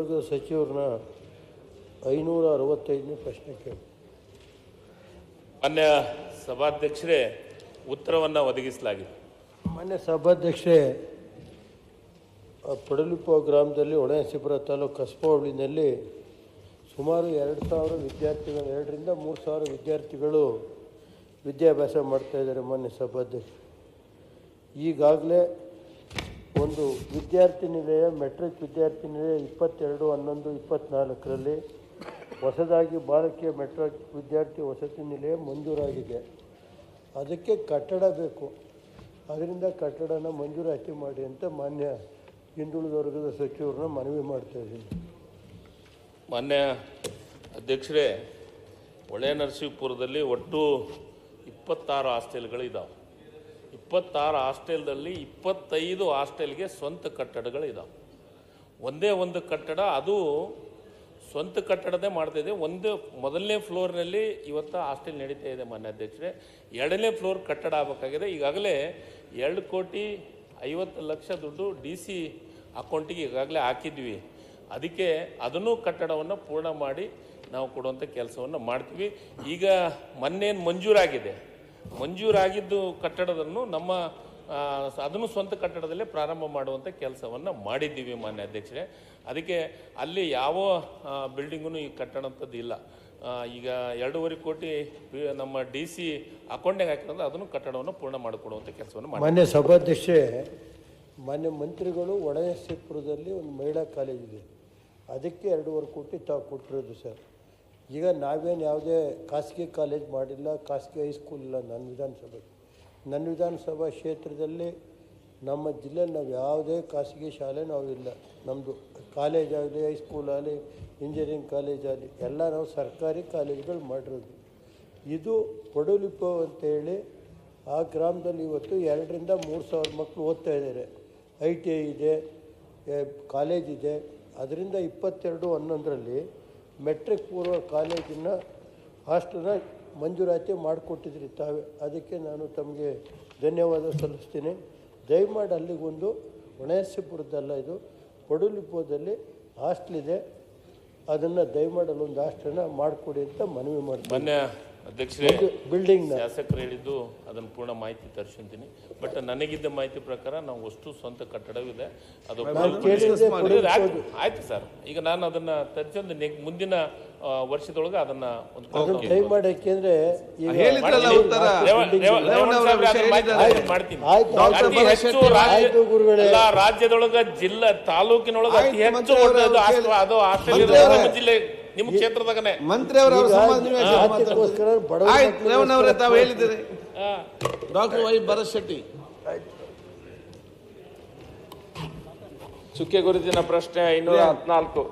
ಸಚಿವರನ್ನ ಐನೂರ ಅರವತ್ತೈದನೇ ಪ್ರಶ್ನೆ ಕೇಳಿ. ಮಾನ್ಯ ಸಭಾಧ್ಯಕ್ಷರೇ ಉತ್ತರವನ್ನು ಒದಗಿಸಲಾಗಿದೆ. ಮಾನ್ಯ ಸಭಾಧ್ಯಕ್ಷರೇ ಪಡಲಿಪ ಗ್ರಾಮದಲ್ಲಿ ಒಣಸಿಪುರ ತಾಲೂಕು ಕಸ್ಬಾವಳಿನಲ್ಲಿ ಸುಮಾರು ಎರಡು ಸಾವಿರ ವಿದ್ಯಾರ್ಥಿಗಳು ಎರಡರಿಂದ ಮೂರು ಸಾವಿರ ವಿದ್ಯಾರ್ಥಿಗಳು ವಿದ್ಯಾಭ್ಯಾಸ ಮಾಡ್ತಾಯಿದ್ದಾರೆ ಮಾನ್ಯ ಸಭಾಧ್ಯಕ್ಷ ಈಗಾಗಲೇ ಒಂದು ವಿದ್ಯಾರ್ಥಿ ನಿಲಯ ಮೆಟ್ರಿಕ್ ವಿದ್ಯಾರ್ಥಿ ನಿಲಯ ಇಪ್ಪತ್ತೆರಡು, ಹನ್ನೊಂದು ಇಪ್ಪತ್ತ್ನಾಲ್ಕರಲ್ಲಿ ಹೊಸದಾಗಿ ಬಾಲಕಿಯ ಮೆಟ್ರಿಕ್ ವಿದ್ಯಾರ್ಥಿ ವಸತಿ ನಿಲಯ ಮಂಜೂರಾಗಿದೆ. ಅದಕ್ಕೆ ಕಟ್ಟಡ ಬೇಕು. ಅದರಿಂದ ಕಟ್ಟಡನ ಮಂಜೂರಾತಿ ಮಾಡಿ ಅಂತ ಮಾನ್ಯ ಹಿಂದುಳಿದ ವರ್ಗದ ಸಚಿವರನ್ನ ಮನವಿ ಮಾಡ್ತಾ ಇದ್ದೀನಿ. ಮಾನ್ಯ ಅಧ್ಯಕ್ಷರೇ, ಹೊಳೆ ನರಸೀಪುರದಲ್ಲಿ ಒಟ್ಟು ಇಪ್ಪತ್ತಾರು ಹಾಸ್ಟೆಲ್ಗಳು ಇದ್ದಾವೆ ಇಪ್ಪತ್ತಾರು ಹಾಸ್ಟೆಲ್ದಲ್ಲಿ ಇಪ್ಪತ್ತೈದು ಹಾಸ್ಟೆಲ್ಗೆ ಸ್ವಂತ ಕಟ್ಟಡಗಳು ಇದ್ದಾವೆ ಒಂದೇ ಒಂದು ಕಟ್ಟಡ, ಅದು ಸ್ವಂತ ಕಟ್ಟಡದೇ ಮಾಡ್ತಾಯಿದೆ ಒಂದು, ಮೊದಲನೇ ಫ್ಲೋರ್ನಲ್ಲಿ ಇವತ್ತು ಹಾಸ್ಟೆಲ್ ನಡೀತಾ ಇದೆ ಮಾನ್ಯ ಅಧ್ಯಕ್ಷರೇ. ಎರಡನೇ ಫ್ಲೋರ್ ಕಟ್ಟಡ ಆಗಬೇಕಾಗಿದೆ. ಈಗಾಗಲೇ ಎರಡು ಕೋಟಿ ಐವತ್ತು ಲಕ್ಷ ದುಡ್ಡು ಡಿ ಸಿ ಅಕೌಂಟಿಗೆ ಈಗಾಗಲೇ ಹಾಕಿದ್ವಿ. ಅದಕ್ಕೆ ಅದನ್ನು ಕಟ್ಟಡವನ್ನು ಪೂರ್ಣ ಮಾಡಿ ನಾವು ಕೊಡುವಂಥ ಕೆಲಸವನ್ನು ಮಾಡ್ತೀವಿ. ಈಗ ಮೊನ್ನೇನು ಮಂಜೂರಾಗಿದೆ. ಮಂಜೂರಾಗಿದ್ದು ಕಟ್ಟಡವನ್ನು ನಮ್ಮ ಅದನ್ನು ಸ್ವಂತ ಕಟ್ಟಡದಲ್ಲೇ ಪ್ರಾರಂಭ ಮಾಡುವಂಥ ಕೆಲಸವನ್ನು ಮಾಡಿದ್ದೀವಿ ಮಾನ್ಯ ಅಧ್ಯಕ್ಷರೇ. ಅದಕ್ಕೆ ಅಲ್ಲಿ ಯಾವ ಬಿಲ್ಡಿಂಗೂ ಈ ಕಟ್ಟಡಂಥದ್ದು ಇಲ್ಲ. ಈಗ ಎರಡೂವರೆ ಕೋಟಿ ನಮ್ಮ ಡಿ ಸಿ ಅಕೌಂಟಿಗೆ ಹಾಕಿರೋದು ಅದನ್ನು ಕಟ್ಟಡವನ್ನು ಪೂರ್ಣ ಮಾಡಿಕೊಡುವಂಥ ಕೆಲಸವನ್ನು ಮಾನ್ಯ ಸಭಾಧ್ಯಕ್ಷೆ ಮಾನ್ಯ ಮಂತ್ರಿಗಳು ಒಳನರಸೀಪುರದಲ್ಲಿ ಒಂದು ಮಹಿಳಾ ಕಾಲೇಜ್ ಇದೆ. ಅದಕ್ಕೆ ಎರಡೂವರೆ ಕೋಟಿ ತಾವು ಕೊಟ್ಟಿರೋದು ಸರ್. ಈಗ ನಾವೇನು ಯಾವುದೇ ಖಾಸಗಿ ಕಾಲೇಜ್ ಮಾಡಿಲ್ಲ, ಖಾಸಗಿ ಹೈಸ್ಕೂಲ್ ಇಲ್ಲ ನನ್ನ ವಿಧಾನಸಭೆ. ನನ್ನ ವಿಧಾನಸಭಾ ಕ್ಷೇತ್ರದಲ್ಲಿ ನಮ್ಮ ಜಿಲ್ಲೆ ನಾವು ಯಾವುದೇ ಖಾಸಗಿ ಶಾಲೆ ನಾವು ಇಲ್ಲ. ನಮ್ಮದು ಕಾಲೇಜ್ ಆಗಲಿ ಹೈಸ್ಕೂಲ್ ಆಗಲಿ ಇಂಜಿನಿಯರಿಂಗ್ ಕಾಲೇಜ್ ಆಗಲಿ, ಎಲ್ಲ ನಾವು ಸರ್ಕಾರಿ ಕಾಲೇಜ್ಗಳು ಮಾಡಿರೋದು. ಇದು ಪಡುಲಿಪೋ ಅಂತೇಳಿ ಆ ಗ್ರಾಮದಲ್ಲಿ ಇವತ್ತು ಎರಡರಿಂದ ಮೂರು ಸಾವಿರ ಮಕ್ಕಳು ಓದ್ತಾ ಇದ್ದಾರೆ ಐ ಟಿ ಐ ಇದೆ ಕಾಲೇಜ್ ಇದೆ. ಅದರಿಂದ ಇಪ್ಪತ್ತೆರಡು ಹನ್ನೊಂದರಲ್ಲಿ ಮೆಟ್ರಿಕ್ ಪೂರ್ವ ಕಾಲೇಜಿನ ಹಾಸ್ಟೆಲ್ನ ಮಂಜೂರಾತಿ ಮಾಡಿಕೊಟ್ಟಿದ್ರಿ ತಾವೇ. ಅದಕ್ಕೆ ನಾನು ತಮಗೆ ಧನ್ಯವಾದ ಸಲ್ಲಿಸ್ತೀನಿ. ದಯಮಾಡಿ ಅಲ್ಲಿಗೊಂದು ಹೊಣೆಸಿಪುರದಲ್ಲ ಇದು ಪಡುಲಿಪೋದಲ್ಲಿ ಹಾಸ್ಟೆಲ್ ಇದೆ. ಅದನ್ನು ದಯಮಾಡಿ ಅಲ್ಲೊಂದು ಆಶ್ರಯನ ಮಾಡಿಕೊಡಿ ಅಂತ ಮನವಿ ಮಾಡ್ತೀನಿ. ಮೊನ್ನೆ ಅಧ್ಯಕ್ಷರೇ ಬಿಲ್ಡಿಂಗ್ ಶಾಸಕರು ಹೇಳಿದ್ದು ಅದನ್ನು ಪೂರ್ಣ ಮಾಹಿತಿ ತರಿಸ್ತೀನಿ ಬಟ್ ನನಗಿದ್ದ ಮಾಹಿತಿ ಪ್ರಕಾರ ನಾವು ಅಷ್ಟು ಸ್ವಂತ ಕಟ್ಟಡವಿದೆ ಅದು ಆಯ್ತು ಸರ್. ಈಗ ನಾನು ಅದನ್ನು ತರಿಸೊಂದು ನೆಕ್ ಮುಂದಿನ ವರ್ಷದೊಳಗೆ ಅದನ್ನ ಒಂದು ಅದನ್ನು ಮಾಡಿ ಯಾಕೆಂದ್ರೆ. ಮಾಡ್ತೀನಿ. ರಾಜ್ಯದೊಳಗ ಜಿಲ್ಲಾ ತಾಲೂಕಿನೊಳಗ ಅತಿ ಹೆಚ್ಚು. ಅದು. ನಮ್ಮ ಜಿಲ್ಲೆ ನಿಮ್ಮ ಕ್ಷೇತ್ರದಾಗನೆ. ಮಂತ್ರಿ ಅವರ ಈಗ ಸಮಾಜ ನಿವೇಶನ ಮಾತಾಡ್ತಾರೆ. ಜಾತಿಗೋಸ್ಕರ ಬಡವರ ಆಯ್ತು ಮಕ್ಕಳಿಗೋಸ್ಕರ ರೇವಣ್ಣ ಅವರೇ ತಾವು ಹೇಳಿದ್ದೀರಿ. ಡಾಕ್ಟರ್ ವೈ ಭರತ್ ಶೆಟ್ಟಿ ಚುಕ್ಕೆ ಗುರುತಿನ ಪ್ರಶ್ನೆ ಇನ್ನೂರ ಹದಿನಾಲ್ಕು.